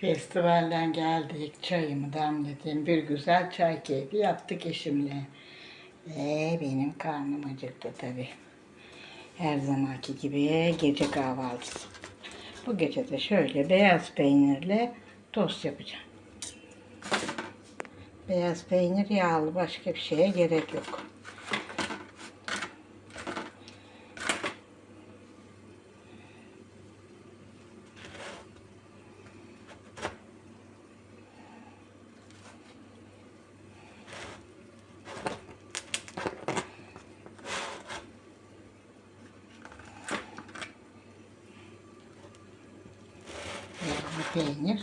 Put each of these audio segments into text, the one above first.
Festivalden geldik. Çayımı demledim. Bir güzel çay keyfi yaptık eşimle. Ve benim karnım acıktı tabii. Her zamanki gibi gece kahvaltısı. Bu gece de şöyle beyaz peynirle tost yapacağım. Beyaz peynir yağlı başka bir şeye gerek yok. Yağlı peynir.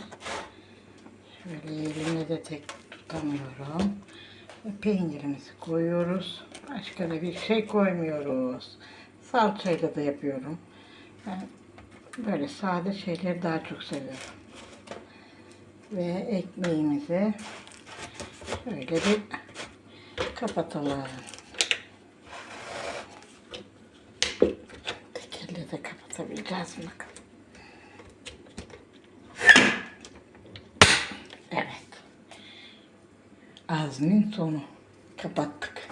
Şöyle elimle de tek tutamıyorum. Ve peynirimizi koyuyoruz. Başka da bir şey koymuyoruz. Salçayla da yapıyorum. Ben böyle sade şeyleri daha çok seviyorum. Ve ekmeğimizi şöyle bir kapatalım. Tekerle de kapatabileceğiz bakalım. Evet. Azmin sonu. Kapattık.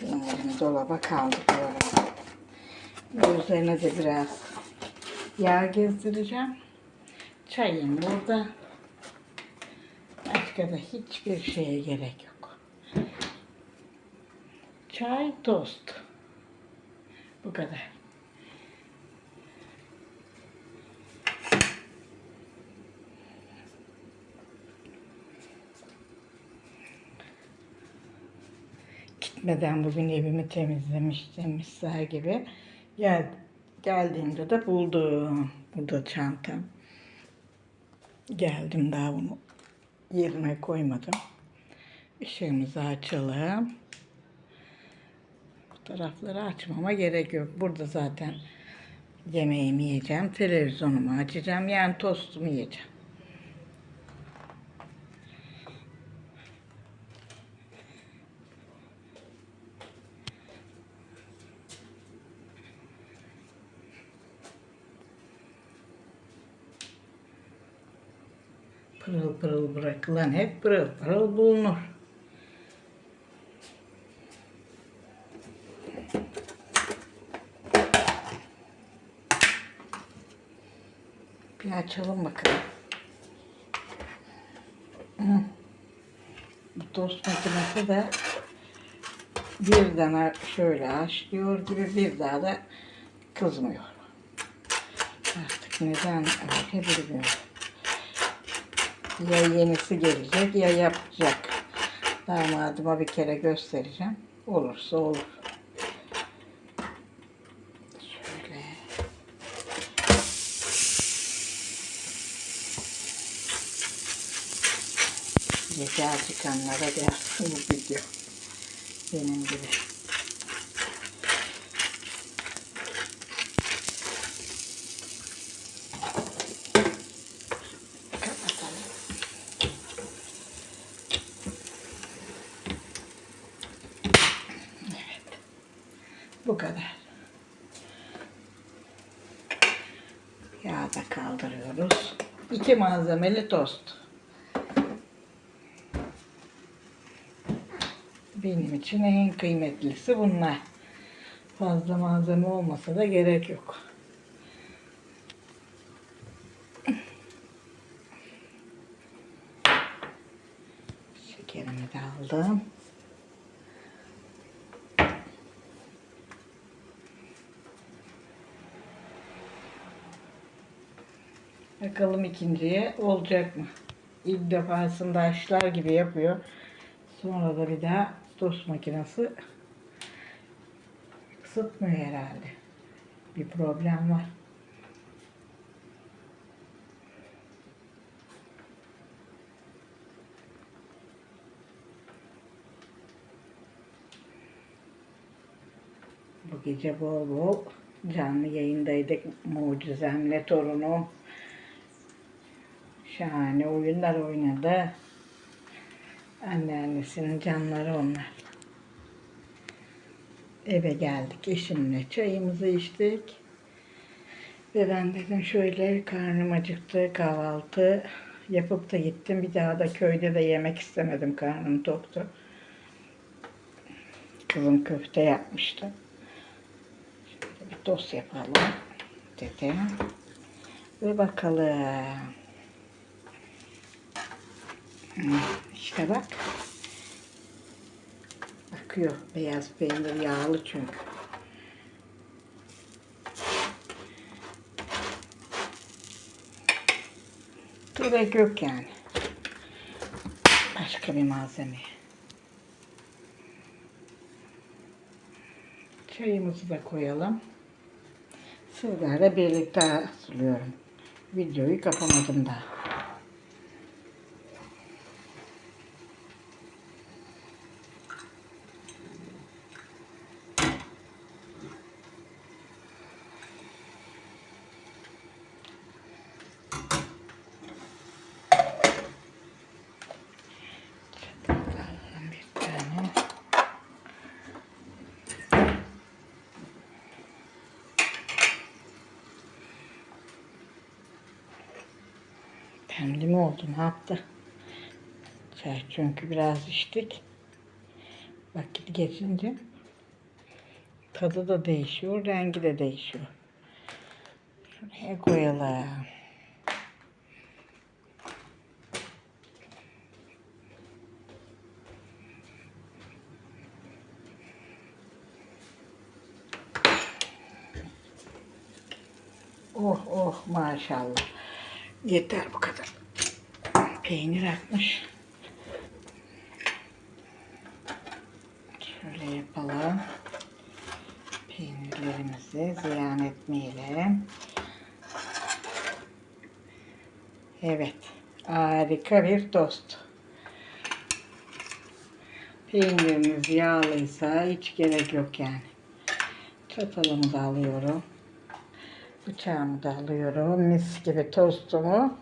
Peynirimi dolaba kaldırıyorum. Ve üzerine de biraz yağ gezdireceğim. Çayım burada. Başka da hiçbir şeye gerek yok. Çay, tost. Bu kadar. Gitmeden bugün evimi temizlemiştim misler gibi. Gel, geldiğimde de buldum. Burada çantam. Geldim daha bunu yerine koymadım. Işığımızı açalım. Bu tarafları açmama gerek yok. Burada zaten yemeğimi yiyeceğim. Televizyonumu açacağım. Yani tostumu yiyeceğim. Pırıl pırıl bırakılan hep pırıl pırıl bulunur. Bir açalım bakalım. Bu tost makinesi de birden şöyle haşlıyor gibi bir daha da kızmıyor. Artık neden öyle bilmiyorum. Ya yenisi gelecek ya yapacak. Damadıma bir kere göstereceğim. Olursa olur. Şöyle. Gece acıkanlara gelsin bu video. Benim gibi. Bu kadar. Yağı da kaldırıyoruz. İki malzemeli tost. Benim için en kıymetlisi bunlar. Fazla malzeme olmasa da gerek yok. Şekerimi de aldım. Bakalım ikinciye olacak mı? İlk defasında aşlar gibi yapıyor. Sonra da bir daha tost makinesi ısıtmıyor herhalde. Bir problem var. Bu gece bol bol canlı yayındaydık. Mucizemle torunum. Şahane oyunlar oynadı. Anneannesinin canları onlar. Eve geldik eşimle çayımızı içtik. Ve ben dedim şöyle karnım acıktı kahvaltı yapıp da gittim. Bir daha da köyde de yemek istemedim karnım toktu. Kızım köfte yapmıştı. Şöyle bir tost yapalım dedim. Ve bakalım. İşte bak. Akıyor. Beyaz peynir yağlı çünkü. Gerek yok yani. Başka bir malzeme. Çayımızı da koyalım. Sizlerle birlikte hazırlıyorum. Videoyu kapamadım daha. Bir tane. Demli mi oldu ne yaptı? Çay çünkü biraz içtik. Vakit geçince tadı da değişiyor, rengi de değişiyor. Şuraya koyalım. Oh oh maşallah. Yeter bu kadar. Peynir akmış. Şöyle yapalım. Peynirlerimizi ziyan etmeyelim. Evet. Harika bir tost. Peynirimiz yağlıysa hiç gerek yok yani. Çatalımı da alıyorum. Bıçağımı da alıyorum. Mis gibi tostumu.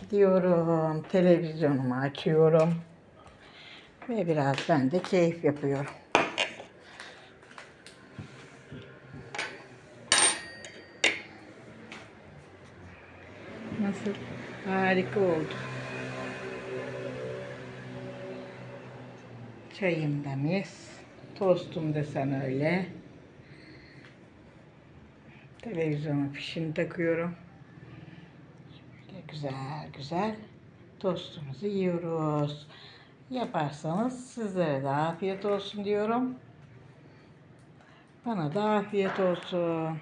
Gidiyorum. Televizyonumu açıyorum. Ve biraz ben de keyif yapıyorum. Nasıl? Harika oldu. Çayım da mis. Tostum desen öyle. Televizyona fişini takıyorum. Şöyle güzel güzel tostumuzu yiyoruz. Yaparsanız sizlere de afiyet olsun diyorum. Bana da afiyet olsun.